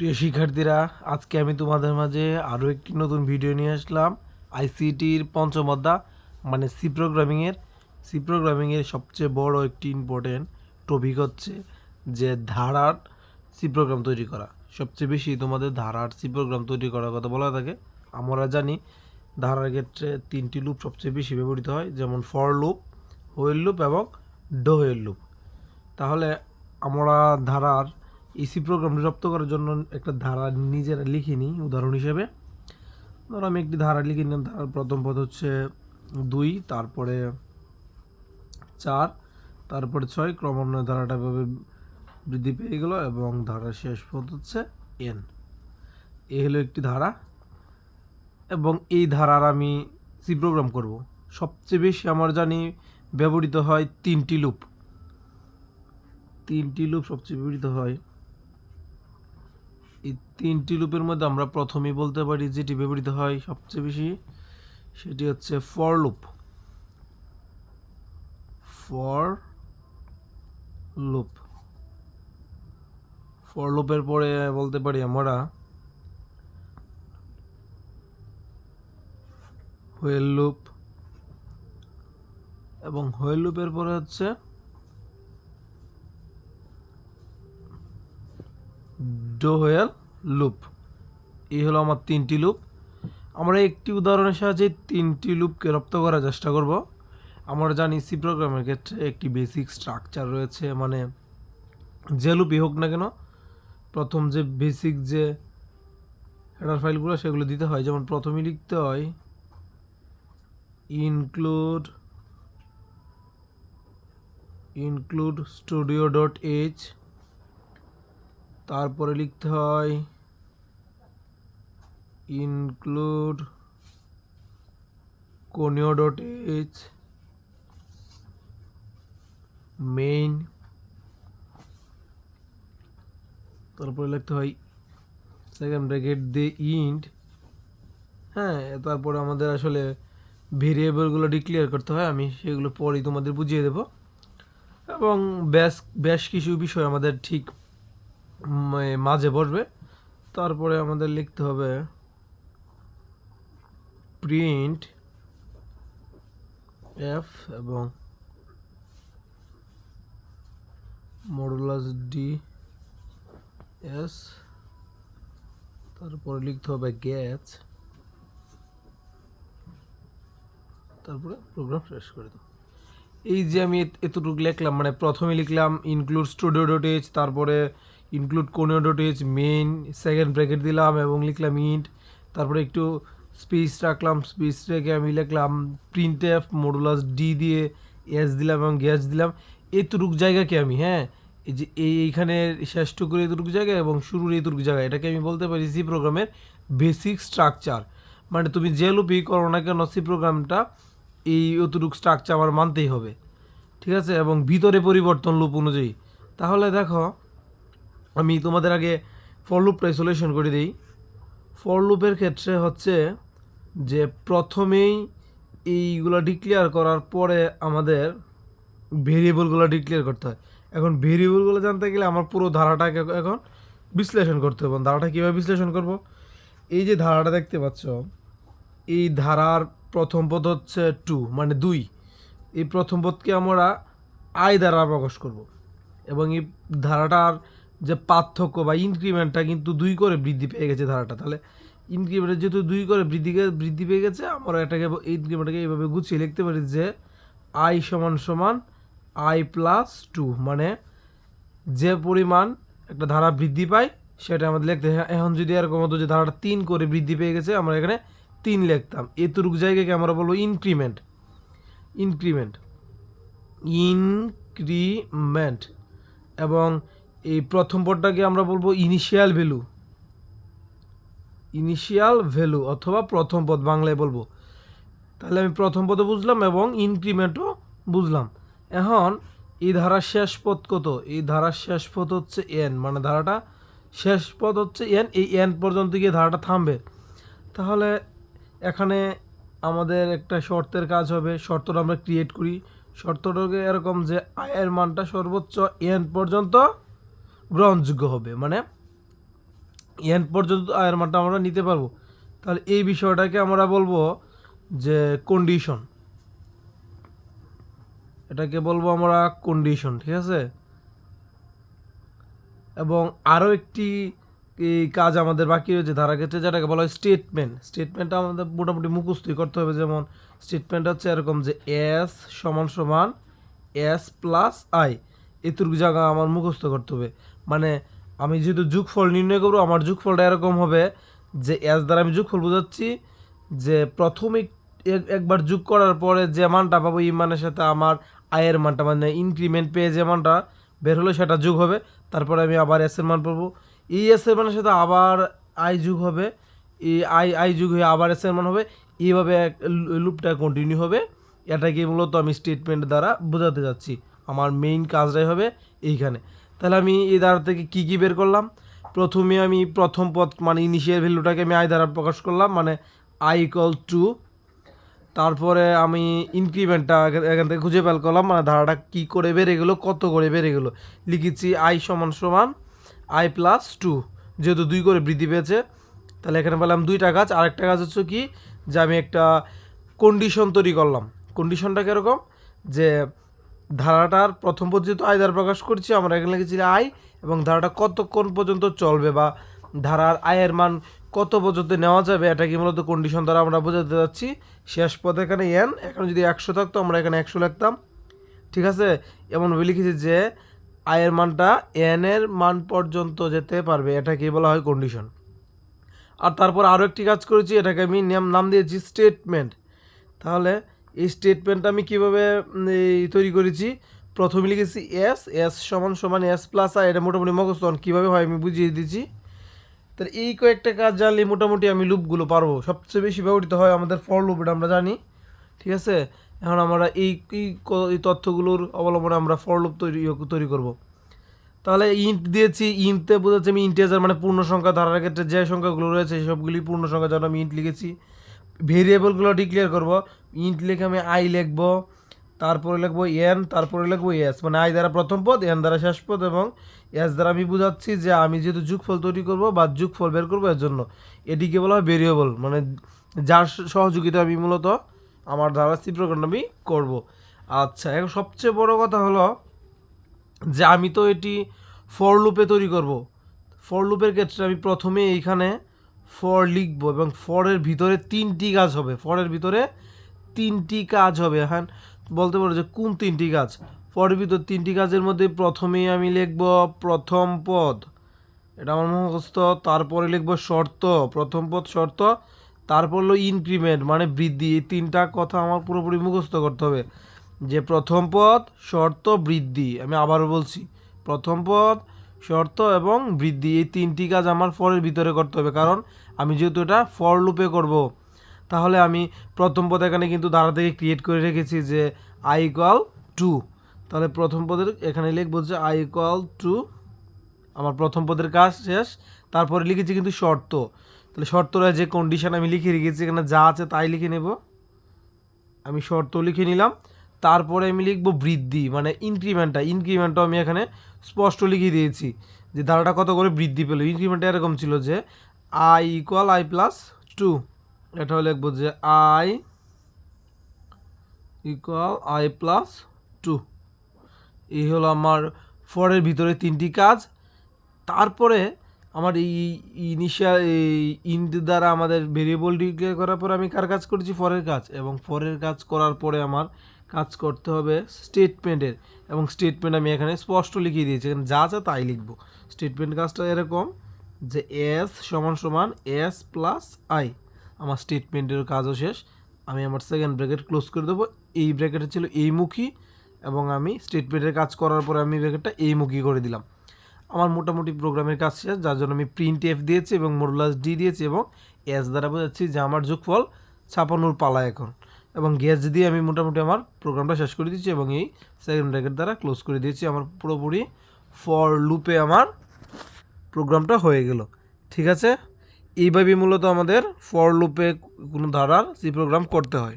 প্রিয় শিক্ষার্থীরা, আজকে আমি তোমাদের মাঝে আরও একটি নতুন ভিডিও নিয়ে আসলাম। আইসিটির পঞ্চম অধ্যায় মানে সি প্রোগ্রামিংয়ের সি প্রোগ্রামিংয়ের সবচেয়ে বড় একটি ইম্পর্টেন্ট টপিক হচ্ছে যে ধারার সি প্রোগ্রাম তৈরি করা। সবচেয়ে বেশি তোমাদের ধারার সি প্রোগ্রাম তৈরি করার কথা বলা থাকে। আমরা জানি ধারার ক্ষেত্রে তিনটি লুপ সবচেয়ে বেশি ব্যবহৃত হয়, যেমন ফর লুপ হোয়েল লুপ এবং ডো হোয়েল লুপ তাহলে আমরা ধারার ইসি প্রোগ্রাম রপ্ত করার জন্য একটা ধারা নিজেরা লিখে নিই উদাহরণ হিসেবে। ধরো আমি একটি ধারা লিখে নিলাম, ধারার প্রথম পদ হচ্ছে দুই, তারপরে চার, তারপরে ছয় ক্রমান্বয়ে ধারাটা এভাবে বৃদ্ধি পেয়ে গেল এবং ধারার শেষ পদ হচ্ছে এন এ হলো একটি ধারা এবং এই ধারার আমি সি প্রোগ্রাম করব। সবচেয়ে বেশি আমার জানি ব্যবহৃত হয় তিনটি লুপ। তিনটি লুপ সবচেয়ে ব্যবহৃত হয় এই তিনটি লুপের মধ্যে আমরা প্রথমেই বলতে পারি যেটি ব্যবহৃত হয় সবচেয়ে বেশি, সেটি হচ্ছে for loop for loop for লুপের পরে বলতে পারি আমরা হোয়েল লুপ এবং হোয়েল লুপের পরে হচ্ছে ডো হোয়েল লুপ। এই হলো আমার তিনটি লুপ। আমরা একটি উদাহরণের সাহায্যে তিনটি লুপকে রপ্ত করার চেষ্টা করব। আমরা জানি সি প্রোগ্রামের ক্ষেত্রে একটি বেসিক স্ট্রাকচার রয়েছে মানে যে লুপই হোক না কেন, প্রথম যে বেসিক যে হেডার ফাইলগুলো সেগুলো দিতে হয়। যেমন প্রথমেই লিখতে হয় include include studio dot H তারপরে লিখতে হয় include conio dot H main তারপরে লিখতে হয় সেকেন্ড ব্র্যাকেট দি ইন্ড হ্যাঁ তারপরে আমাদের আসলে ভেরিয়েবলগুলো ডিক্লেয়ার করতে হয়, আমি সেগুলো পরেই তোমাদের বুঝিয়ে দেব। এবং বেশ বেশ কিছু বিষয় আমাদের ঠিক মাঝে বসবে। তারপরে আমাদের লিখতে হবে প্রিন্ট এফ এবং মডুলাস ডি এস তারপরে লিখতে হবে গ্যাচ তারপরে প্রোগ্রাম শেষ করে দেবো। এই যে আমি এতটুকু লিখলাম মানে প্রথমে লিখলাম ইনক্লুড স্টুডিও ডট তারপরে include conio dot H main second bracket দিলাম এবং লিখলাম ইন্ট তারপরে একটু স্পেস রাখলাম স্পেস রেখে আমি লিখলাম প্রিন্ট এফ মডুলাস ডি দিয়ে এস দিলাম এবং গ্যাস দিলাম। এতটুকু জায়গাকে আমি হ্যাঁ এই যে এই এইখানে শেষটুকুর এতটুকু জায়গা এবং শুরুর এতটুকু জায়গা, এটাকে আমি বলতে পারি সি প্রোগ্রামের বেসিক স্ট্রাকচার মানে তুমি যে লুপই করো না কেন সি প্রোগ্রামটা এই অতটুকু স্ট্রাকচার আমার মানতেই হবে। ঠিক আছে? এবং ভিতরে পরিবর্তন লুপ অনুযায়ী। তাহলে দেখো আমি তোমাদের আগে ফর লুপটা করে দিই। ফর লুপের ক্ষেত্রে হচ্ছে যে প্রথমেই এইগুলো ডিক্লেয়ার করার পরে আমাদের ভেরিয়েবলগুলো ডিক্লেয়ার করতে হয়। এখন ভেরিয়েবলগুলো জানতে গেলে আমার পুরো ধারাটাকে এখন বিশ্লেষণ করতে হবে। ধারাটা কীভাবে বিশ্লেষণ করব? এই যে ধারাটা দেখতে পাচ্ছ, এই ধারার প্রথম পদ হচ্ছে টু মানে দুই। এই প্রথম পদকে আমরা আই দ্বারা প্রকাশ করব। এবং এই ধারাটার যে পার্থক্য বা ইনক্রিমেন্টটা কিন্তু দুই করে বৃদ্ধি পেয়ে গেছে ধারাটা। তাহলে ইনক্রিমেন্টের যেহেতু দুই করে বৃদ্ধি বৃদ্ধি পেয়ে গেছে, আমরা এটাকে ইনক্রিমেন্টটাকে এইভাবে গুছিয়ে লিখতে পারি যে আই সমান সমান আই প্লাস টু মানে যে পরিমাণ একটা ধারা বৃদ্ধি পায় সেটা আমাদের লিখতে হয়। এখন যদি এরকম হতো যে ধারাটা তিন করে বৃদ্ধি পেয়ে গেছে, আমরা এখানে তিন লিখতাম। এতটুকু জায়গাকে আমরা বলব ইনক্রিমেন্ট ইনক্রিমেন্ট ইনক্রিমেন্ট এবং এই প্রথম পদটাকে আমরা বলব ইনিশিয়াল ভ্যালু ইনিশিয়াল ভ্যালু অথবা প্রথম পদ বাংলায় বলব। তাহলে আমি প্রথম পদও বুঝলাম এবং ইনক্রিমেন্টও বুঝলাম। এখন এই ধারার শেষ পদ কত? এই ধারার শেষ পদ হচ্ছে এন মানে ধারাটা শেষ পদ হচ্ছে এন এই এন পর্যন্ত গিয়ে ধারাটা থামবে। তাহলে এখানে আমাদের একটা শর্তের কাজ হবে, শর্তটা আমরা ক্রিয়েট করি। শর্তটাকে এরকম যে আয়ের মানটা সর্বোচ্চ এন পর্যন্ত গ্রহণযোগ্য হবে। মানে এন পর্যন্ত আয়ের মানটা আমরা নিতে পারব। তাহলে এই বিষয়টাকে আমরা বলব যে কন্ডিশন এটাকে বলব আমরা কন্ডিশন ঠিক আছে? এবং আরও একটি কাজ আমাদের বাকি রয়েছে, ধারা ক্ষেত্রে যেটাকে বলা হয় স্টেটমেন্ট স্টেটমেন্টটা আমাদের মোটামুটি মুখস্থই করতে হবে, যেমন স্টেটমেন্ট হচ্ছে এরকম যে এস সমান সমান এস প্লাস আই এটুকু জায়গা আমার মুখস্থ করতে হবে। মানে আমি যেহেতু যোগফল নির্ণয় করব, আমার যোগফলটা এরকম হবে যে এস দ্বারা আমি যোগফল বোঝাচ্ছি যে প্রথমে এক- একবার যোগ করার পরে যে মানটা পাবো এই মানের সাথে আমার আয়ের মানটা মানে ইনক্রিমেন্ট পেয়ে যে মানটা বের হলো সেটা যোগ হবে। তারপরে আমি আবার এস এর মান পাবো। এই এস এর মানের সাথে আবার আই যোগ হবে। এই আই আই যোগ হয়ে আবার এসের মান হবে। এইভাবে এক লুপটা কন্টিনিউ হবে। এটাকে মূলত আমি স্টেটমেন্ট দ্বারা বোঝাতে যাচ্ছি। আমার মেইন কাজটাই হবে এইখানে। তাহলে আমি এই দ্বারা থেকে কী কী বের করলাম? প্রথমে আমি প্রথম পথ মানে ইনিশিয়াল ভ্যালুটাকে আমি আই দ্বারা প্রকাশ করলাম মানে আই ইকল টু তারপরে আমি ইনক্রিমেন্টটা এখান থেকে খুঁজে বের করলাম মানে ধারাটা কী করে বেড়ে গেলো, কত করে বেড়ে গেলো। লিখেছি আই সমান সমান আই প্লাস টু যেহেতু দুই করে বৃদ্ধি পেয়েছে, তাহলে এখানে পেলাম দুইটা কাজ আরেকটা কাজ হচ্ছে কি? যে আমি একটা কন্ডিশন তৈরি করলাম। কন্ডিশনটা কীরকম? যে ধারাটার প্রথম পর্যন্ত আয় দ্বারা প্রকাশ করছি, আমরা এখানে লিখেছি আয়, এবং ধারাটা কতক্ষণ পর্যন্ত চলবে বা ধারার আয়ের মান কত পর্যন্ত নেওয়া যাবে, এটা কি মূলত কন্ডিশন দ্বারা আমরা বোঝাতে যাচ্ছি। শেষ পদ এখানে এন এখানে যদি একশো থাকতো আমরা এখানে একশো লিখতাম। ঠিক আছে? এমনভাবে লিখেছি যে আয়ের মানটা এন এর মান পর্যন্ত যেতে পারবে, এটাকে বলা হয় কন্ডিশন আর তারপর আরও একটি কাজ করেছি, এটাকে আমি নাম দিয়েছি স্টেটমেন্ট তাহলে এই স্টেটমেন্টটা আমি কীভাবে এই তৈরি করেছি? প্রথমে লিখেছি এস এস সমান সমান এস প্লাস আর এটা মোটামুটি মুখস্থ কীভাবে হয় আমি বুঝিয়ে দিচ্ছি। তাহলে এই কয়েকটা কাজ জানলে মোটামুটি আমি লুপগুলো পারব। সবচেয়ে বেশি ব্যবহৃত হয় আমাদের ফর লুপ এটা আমরা জানি। ঠিক আছে? এখন আমরা এই এই তথ্যগুলোর অবলম্বনে আমরা ফর লুপ তৈরি তৈরি করব। তাহলে ইন্ট দিয়েছি ইন্টতে বোঝাচ্ছে আমি ইন্টিজার মানে পূর্ণ সংখ্যা ধারার ক্ষেত্রে যে সংখ্যাগুলো রয়েছে, সবগুলি পূর্ণ সংখ্যা যেন আমি ইন্ট লিখেছি। ভেরিয়েবলগুলো ডিক্লেয়ার করব। ইন্ট লিখে আমি আই লিখব, তারপরে লিখব এন তারপরে লিখব এস মানে আই দ্বারা প্রথম পদ এন দ্বারা শেষ পদ এবং এস দ্বারা আমি বুঝাচ্ছি যে আমি যেহেতু যুগফল তৈরি করব বা যুগফল বের করব এর জন্য। এটিকে বলা হয় ভেরিয়েবল মানে যার সহযোগিতা আমি মূলত আমার দ্বারা সি আমি করব। আচ্ছা এখন সবচেয়ে বড় কথা হলো যে আমি তো এটি ফর লুপে তৈরি করব। ফর লুপের ক্ষেত্রে আমি প্রথমে এইখানে ফর লিখব এবং ফরের ভিতরে তিনটি কাজ হবে। ফরের ভিতরে তিনটি কাজ হবে। হ্যাঁ বলতে পারো যে কোন তিনটি কাজ ফরের ভিতর তিনটি কাজের মধ্যে প্রথমেই আমি লিখব প্রথম পদ। এটা আমার মুখস্থ। তারপরে লিখব শর্ত। প্রথম পদ শর্ত। তারপর হলো ইনক্রিমেন্ট মানে বৃদ্ধি। এই তিনটা কথা আমার পুরোপুরি মুখস্থ করতে হবে। যে প্রথম পদ, শর্ত, বৃদ্ধি। আমি আবারও বলছি, প্রথম পদ শর্ত এবং বৃদ্ধি। এই তিনটি কাজ আমার ফরের ভিতরে করতে হবে, কারণ আমি যেহেতু এটা ফর লুপে করব। তাহলে আমি প্রথম পদ এখানে কিন্তু দ্বারা থেকে ক্রিয়েট করে রেখেছি যে আই ইকুয়াল টু তাহলে প্রথম পদের এখানে লিখব যে আই ইকুয়াল টু আমার প্রথম পদের কাজ শেষ। তারপরে লিখেছি কিন্তু শর্ত। তাহলে শর্তরা যে কন্ডিশন আমি লিখে রেখেছি, এখানে যা আছে তাই লিখে নেব। আমি শর্ত লিখে নিলাম। তারপরে আমি লিখব বৃদ্ধি মানে ইনক্রিমেন্টটা ইনক্রিমেন্টটা আমি এখানে স্পষ্ট লিখে দিয়েছি যে ধারাটা কত করে বৃদ্ধি পেল। ইনক্রিমেন্টটা এরকম ছিল যে I equal I plus two এটাও লিখব যে I equal I plus two এই হলো আমার ফরের ভিতরে তিনটি কাজ। তারপরে আমার এই ইনিশিয়াল এই ইন্ট দ্বারা আমাদের ভেরিয়েবল ডিক্লেয়ার করার পরে আমি কার কাজ করেছি? ফরের কাজ। এবং ফরের কাজ করার পরে আমার কাজ করতে হবে স্টেটমেন্টের এবং স্টেটমেন্ট আমি এখানে স্পষ্ট লিখিয়ে দিয়েছি। এখানে যা যা তাই লিখব। স্টেটমেন্ট কাজটা এরকম যে এস সমান সমান এস প্লাস আই আমার স্টেটমেন্টের কাজও শেষ। আমি আমার সেকেন্ড ব্র্যাকেট ক্লোজ করে দেবো। এই ব্র্যাকেটে ছিল এই মুখী এবং আমি স্টেটমেন্টের কাজ করার পরে আমি ব্র্যাকেটটা এই মুখী করে দিলাম। আমার মোটামুটি প্রোগ্রামের কাজ শেষ। যার জন্য আমি প্রিন্ট এফ দিয়েছি এবং মোরলাস ডি দিয়েছি এবং এস দ্বারা বোঝাচ্ছি যে আমার যোগফল ছাপানোর পালা এখন। এবং গ্যাস দিয়ে আমি মোটামুটি আমার প্রোগ্রামটা শেষ করে দিয়েছি এবং এই সেকেন্ড ব্র্যাকেট দ্বারা ক্লোজ করে দিয়েছি, আমার পুরোপুরি ফর লুপে আমার প্রোগ্রামটা হয়ে গেল। ঠিক আছে? এইভাবেই মূলত আমাদের ফর লুপে কোনো ধারার সি প্রোগ্রাম করতে হয়।